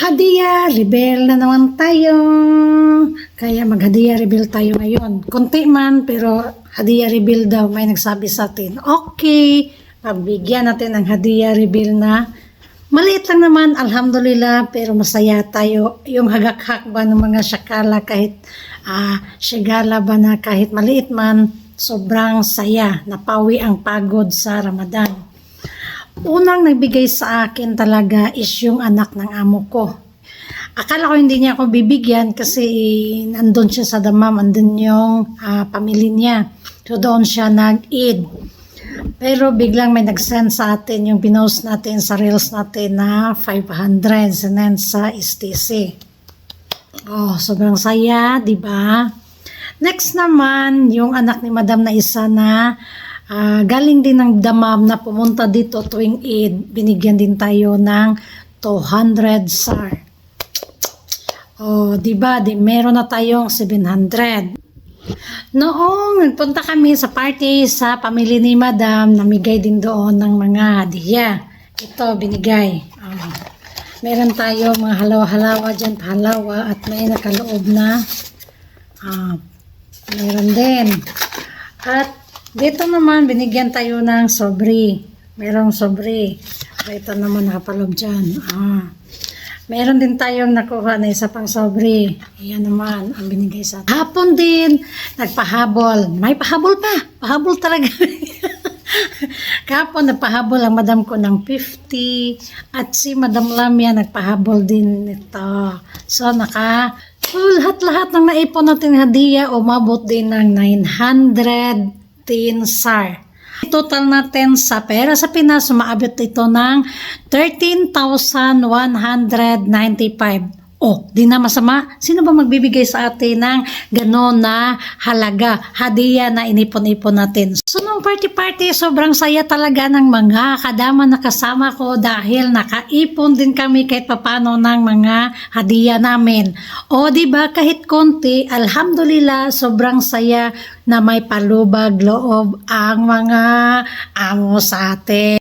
Hadiah rebel na naman tayo. Kaya maghadiah rebel tayo ngayon. Kunti man, pero hadiah rebel daw may nagsabi sa atin. Okay, pagbigyan natin ng hadiah rebel na maliit lang naman, alhamdulillah, pero masaya tayo. Yung hagak-hak ba ng mga syakala kahit ah, syagala ba na kahit maliit man, sobrang saya. Napawi ang pagod sa Ramadan. Unang nagbigay sa akin talaga is yung anak ng amo ko. Akala ko hindi niya ako bibigyan kasi nandun siya sa damam, andun yung ah, pamilya niya. So doon siya nag-eid. Pero biglang may nag-send sa atin yung pinost natin sa reels natin na 500 sinend sa STC. Oh, sobrang saya, di ba? Next naman, yung anak ni Madam na isa na ah, galing din ng damam na pumunta dito tuwing Eid, binigyan din tayo ng 200 SAR. Oh, di ba? Di meron na tayong 700. Noong nagpunta kami sa party sa pamilya ni Madam, namigay din doon ng mga hadiah. Ito, binigay. Oh. Meron tayo mga halawa-halawa dyan, halawa at may nakaloob na ah, meron din. At dito naman, binigyan tayo ng sobre. Merong sobre. Ito naman nakapalob dyan. Ah. Meron din tayong nakuha na isa pang sobre. Ayan naman ang binigay sa atin. Hapon din, nagpahabol. May pahabol pa. Pahabol talaga. Kahapon nagpahabol ang madam ko ng 50 at si Madam Lamia nagpahabol din nito. So naka so, lahat-lahat ng naipon natin hadiah umabot din ng 910 SAR. Total natin sa pera sa Pinas, umaabot ito ng 13,195. Oh, di na masama. Sino ba magbibigay sa atin ng gano'n na halaga, hadiah na inipon-ipon natin? So, nung party-party, sobrang saya talaga ng mga kadama na kasama ko dahil nakaipon din kami kahit papano ng mga hadiah namin. O, di ba, kahit konti, alhamdulillah, sobrang saya na may palubag loob ang mga amo sa atin.